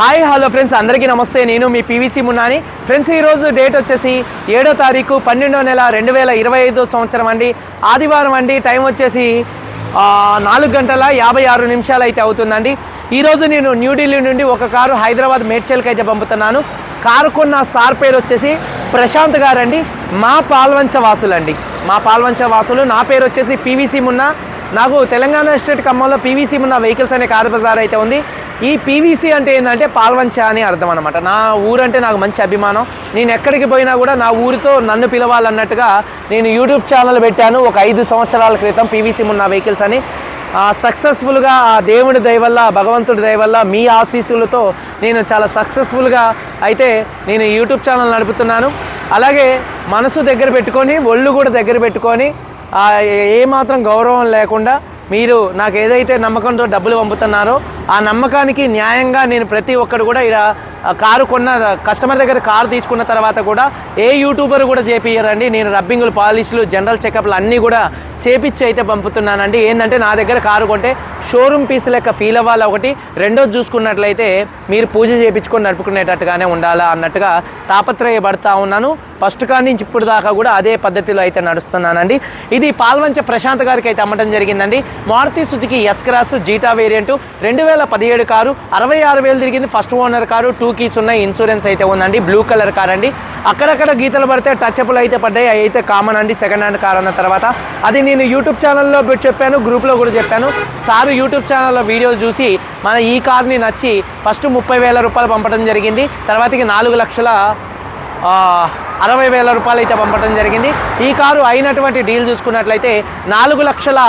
Hi hello friends. అందరికీ నమస్తే. నేను మీ పీవీసీ మున్నాని. ఫ్రెండ్స్ ఈరోజు డేట్ వచ్చేసి ఏడో తారీఖు పన్నెండో నెల రెండు వేల ఇరవై ఐదో సంవత్సరం అండి. ఆదివారం అండి. టైం వచ్చేసి నాలుగు గంటల యాభై ఆరు నిమిషాలు అయితే అవుతుందండి. ఈరోజు నేను న్యూఢిల్లీ నుండి ఒక కారు హైదరాబాద్ మేడ్చల్కి అయితే పంపుతున్నాను. కారు కొన్న సార్ పేరు వచ్చేసి ప్రశాంత్ గారండి. మా పాల్వంచ వాసులండి. మా పాల్వంచ వాసులు. నా పేరు వచ్చేసి పీవీసీ మున్నా. నాకు తెలంగాణ స్టేట్ ఖమ్మంలో పీవీసీ ఉన్న వెహికల్స్ అనే కార్ బజార్ అయితే ఉంది. ఈ పీవీసీ అంటే ఏంటంటే పాల్వంచ అని అర్థం అనమాట నా ఊరంటే నాకు మంచి అభిమానం. నేను ఎక్కడికి పోయినా కూడా నా ఊరితో నన్ను పిలవాలన్నట్టుగా నేను యూట్యూబ్ ఛానల్ పెట్టాను. ఒక ఐదు సంవత్సరాల క్రితం పీవీసీ ఉన్న వెహికల్స్ అని. సక్సెస్ఫుల్గా ఆ దేవుడి దయ వల్ల భగవంతుడి దయ వల్ల మీ ఆశీస్సులతో నేను చాలా సక్సెస్ఫుల్గా అయితే నేను యూట్యూబ్ ఛానల్ నడుపుతున్నాను. అలాగే మనసు దగ్గర పెట్టుకొని ఒళ్ళు కూడా దగ్గర పెట్టుకొని ఏమాత్రం గౌరవం లేకుండా మీరు నాకు ఏదైతే నమ్మకంతో డబ్బులు పంపుతున్నారో ఆ నమ్మకానికి న్యాయంగా నేను ప్రతి ఒక్కరు కూడా ఇలా కారు కొన్న కస్టమర్ దగ్గర కారు తీసుకున్న తర్వాత కూడా ఏ యూట్యూబర్ కూడా చేపియ్యరండి. నేను రబ్బింగులు పాలిష్లు జనరల్ చెకప్లు అన్నీ కూడా చేపిచ్చి అయితే పంపుతున్నానండి. ఏంటంటే నా దగ్గర కారు కొంటే షోరూమ్ పీస్ లెక్క ఫీల్ అవ్వాలి ఒకటి రెండోది చూసుకున్నట్లయితే మీరు పూజ చేయించుకొని నడుపుకునేటట్టుగానే ఉండాలా అన్నట్టుగా తాపత్రయపడతా ఉన్నాను. ఫస్ట్ కాడి నుంచి ఇప్పుడు దాకా కూడా అదే పద్ధతిలో అయితే నడుస్తున్నానండి. ఇది పాల్వంచ ప్రశాంత్ గారికి అయితే అమ్మటం జరిగిందండి. Maruti Suzuki S cross Zeta variant రెండు వేల పదిహేడు కారు అరవై ఆరు వేలు తిరిగింది. First owner car two keys ఉన్నాయి ఇన్సూరెన్స్ అయితే ఉందండి బ్లూ కలర్ కార్ అండి. అక్కడక్కడ గీతలు పడితే టచ్ అప్లు అయితే పడ్డాయి అవి అయితే కామన్ అండి సెకండ్ హ్యాండ్ కార్ అన్న తర్వాత. అది నేను యూట్యూబ్ ఛానల్లో చెప్పాను గ్రూప్లో కూడా చెప్పాను. సారు యూట్యూబ్ ఛానల్లో వీడియోలు చూసి మన ఈ కార్ని నచ్చి ఫస్ట్ ముప్పై వేల రూపాయలు పంపడం జరిగింది. తర్వాతకి నాలుగు లక్షల అరవై వేల రూపాయలు అయితే పంపడం జరిగింది. ఈ కారు అయినటువంటి డీల్ చూసుకున్నట్లయితే నాలుగు లక్షల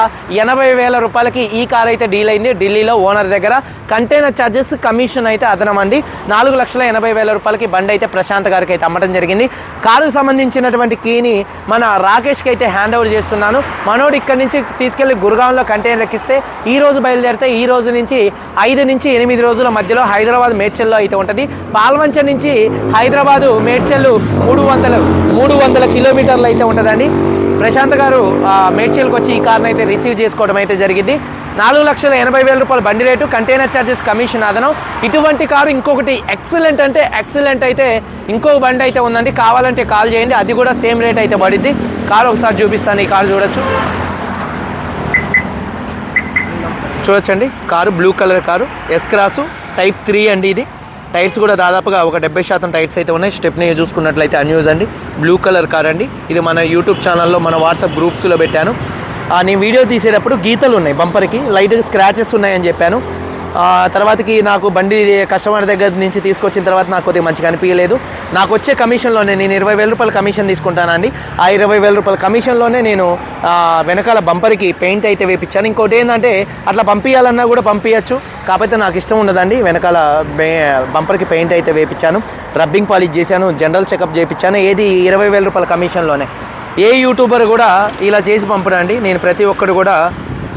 ఎనభై వేల రూపాయలకి ఈ కారు అయితే డీల్ అయింది. ఢిల్లీలో ఓనర్ దగ్గర కంటైనర్ ఛార్జెస్ కమిషన్ అయితే అదనం అండి నాలుగు లక్షల ఎనభై వేల రూపాయలకి బండి అయితే ప్రశాంత్ గారికి అయితే అమ్మటం జరిగింది. కారుకు సంబంధించినటువంటి కీని మన రాకేష్కి అయితే హ్యాండ్ ఓవర్ చేస్తున్నాను. మనోడు ఇక్కడి నుంచి తీసుకెళ్ళి గురుగాంలో కంటైనర్ ఎక్కిస్తే ఈ రోజు బయలుదేరితే ఈ రోజు నుంచి ఐదు నుంచి ఎనిమిది రోజుల మధ్యలో హైదరాబాద్ మేడ్చల్లో అయితే ఉంటుంది. పాల్వంచ నుంచి హైదరాబాదు మేడ్చల్లు మూడు వందల మూడు వందల కిలోమీటర్లు అయితే ఉంటుందండి ప్రశాంత్ గారు ఆ, మేడ్చల్కి వచ్చి ఈ కార్ని అయితే రిసీవ్ చేసుకోవడం అయితే జరిగింది. నాలుగు లక్షల ఎనభై వేల రూపాయల బండి రేటు కంటైనర్ ఛార్జెస్ కమిషన్ అదనం. ఇటువంటి కారు ఇంకొకటి ఎక్సలెంట్ అంటే ఎక్సలెంట్ అయితే ఇంకో బండి అయితే ఉందండి. కావాలంటే కాల్ చేయండి అది కూడా సేమ్ రేట్ అయితే పడిద్ది. కారు ఒకసారి చూపిస్తాను ఈ కారు చూడొచ్చు. చూడొచ్చండి car blue colour car S cross type three అండి ఇది. టైర్స్ కూడా దాదాపుగా ఒక డెబ్బై శాతం టైర్స్ అయితే ఉన్నాయి. స్టెప్ని చూసుకున్నట్లయితే అన్యూజ్ అండి. బ్లూ కలర్ కార్ అండి. ఇది మన యూట్యూబ్ ఛానల్లో మన వాట్సాప్ గ్రూప్స్లో పెట్టాను. ఆ, నేను వీడియో తీసేటప్పుడు గీతలు ఉన్నాయి బంపర్కి. లైట్గా స్క్రాచెస్ ఉన్నాయని చెప్పాను. తర్వాతకి నాకు బండి కస్టమర్ దగ్గర నుంచి తీసుకొచ్చిన తర్వాత నాకు కొద్దిగా మంచిగా అనిపించలేదు. నాకు వచ్చే కమిషన్లోనే నేను ఇరవై వేల రూపాయల కమిషన్ తీసుకుంటానండి. ఆ ఇరవై వేల రూపాయల కమిషన్లోనే నేను వెనకాల బంపర్కి పెయింట్ అయితే వేపించాను. ఇంకోటి ఏంటంటే అట్లా పంపించాలన్నా కూడా పంపించచ్చు కాకపోతే నాకు ఇష్టం ఉండదండి. వెనకాల బంపర్కి పెయింట్ అయితే వేపించాను. రబ్బింగ్ పాలిష్ చేశాను. జనరల్ చెకప్ చేయించాను ఏది ఇరవై వేల రూపాయల కమిషన్లోనే. ఏ యూట్యూబర్ కూడా ఇలా చేసి పంపడండి. నేను ప్రతి ఒక్కరు కూడా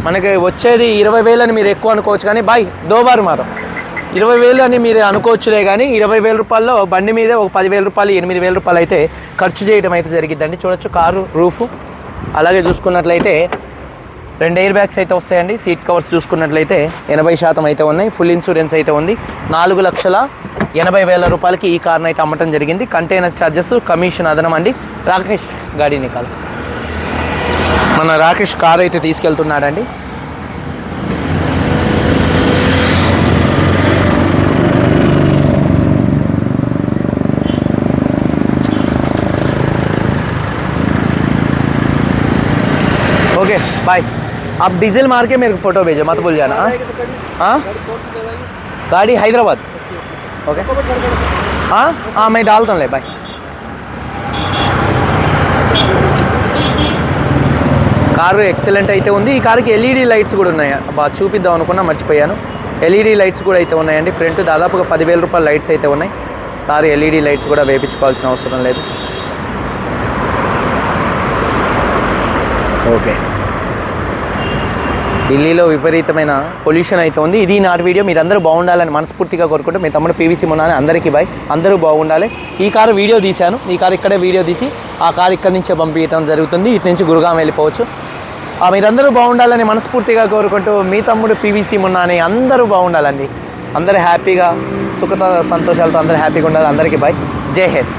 మనకి వచ్చేది ఇరవై వేలని మీరు ఎక్కువ అనుకోవచ్చు కానీ బాయ్ దోబారు మారం. ఇరవై వేలు అని మీరు అనుకోవచ్చులే కానీ ఇరవై వేల రూపాయల్లో బండి మీద ఒక పదివేల రూపాయలు ఎనిమిది వేల రూపాయలు అయితే ఖర్చు చేయడం అయితే జరిగిద్దండి. చూడొచ్చు కారు రూఫ్. అలాగే చూసుకున్నట్లయితే రెండు ఎయిర్ బ్యాగ్స్ అయితే వస్తాయండి. సీట్ కవర్స్ చూసుకున్నట్లయితే ఎనభై శాతం అయితే ఉన్నాయి. ఫుల్ ఇన్సూరెన్స్ అయితే ఉంది. నాలుగు లక్షల ఎనభై వేల రూపాయలకి ఈ కార్ని అయితే అమ్మటం జరిగింది. కంటైనర్ ఛార్జెస్ కమిషన్ అదనం అండి. రాకేష్ గాడీ నికాలు. మన రాకేష్ కార్ అయితే తీసుకెళ్తున్నాడండి ओके बाय आप डीजल मार के मेरे को फोटो भेजो मत भूल जाना हाँ? हाँ गाड़ी हैदराबाद ओके हाँ हाँ मैं डालता हूँ ले बाय కారు ఎక్సలెంట్ అయితే ఉంది. ఈ కారుకి ఎల్ఈడి లైట్స్ కూడా ఉన్నాయి. బాగా చూపిద్దాం అనుకున్నా మర్చిపోయాను. ఎల్ఈడి లైట్స్ కూడా అయితే ఉన్నాయండి. ఫ్రంట్ దాదాపుగా పదివేల రూపాయల లైట్స్ అయితే ఉన్నాయి. సారీ ఎల్ఈడి లైట్స్ కూడా వేపించుకోవాల్సిన అవసరం లేదు. ఓకే. ఢిల్లీలో విపరీతమైన పొల్యూషన్ అయితే ఉంది. ఇది నాటి వీడియో. మీరు అందరూ బాగుండాలని మనస్ఫూర్తిగా కోరుకుంటే మీ తమ్ముడు పీవీసీ మొన్న అందరికీ బాయ్. అందరూ బాగుండాలి. ఈ కారు వీడియో తీశాను. ఈ కారు ఇక్కడే వీడియో తీసి ఆ కారు ఇక్కడి నుంచే పంపించడం జరుగుతుంది. ఇటు నుంచి గురుగాం వెళ్ళిపోవచ్చు. మీరందరూ బాగుండాలని మనస్ఫూర్తిగా కోరుకుంటూ మీ తమ్ముడు పీవీసీ మొన్న అని అందరూ బాగుండాలండి. అందరూ హ్యాపీగా సుఖ సంతోషాలతో అందరూ హ్యాపీగా ఉండాలి. అందరికీ బాయ్ జై హింద్.